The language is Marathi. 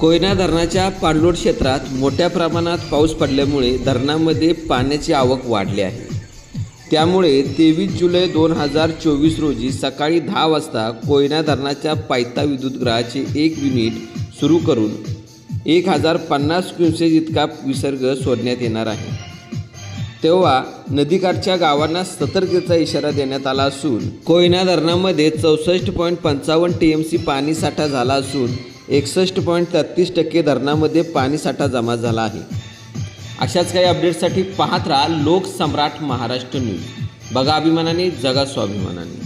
कोयना धरणाच्या पाणलोट क्षेत्रात मोठ्या प्रमाणात पाऊस पडल्यामुळे धरणामध्ये पाण्याची आवक वाढली आहे. त्यामुळे तेवीस जुलै दोन हजार चोवीस रोजी सकाळी दहा वाजता कोयना धरणाच्या पायथा विद्युतगृहाचे एक युनिट सुरू करून एक हजार पन्नास क्युसेज इतका विसर्ग सोडण्यात येणार आहे. तेव्हा नदीकाठच्या गावांना सतर्कतेचा इशारा देण्यात आला असून कोयना धरणामध्ये चौसष्ट पॉईंट पंचावन्न टी एम सी पाणीसाठा झाला असून एकसष्ट पॉईंट तेहतीस टक्के धरणामध्ये पाणीसाठा जमा झाला आहे. अशाच काही अपडेट्ससाठी पाहत राहा लोकसम्राट महाराष्ट्र न्यूज बघा अभिमानाने जगा स्वाभिमानाने.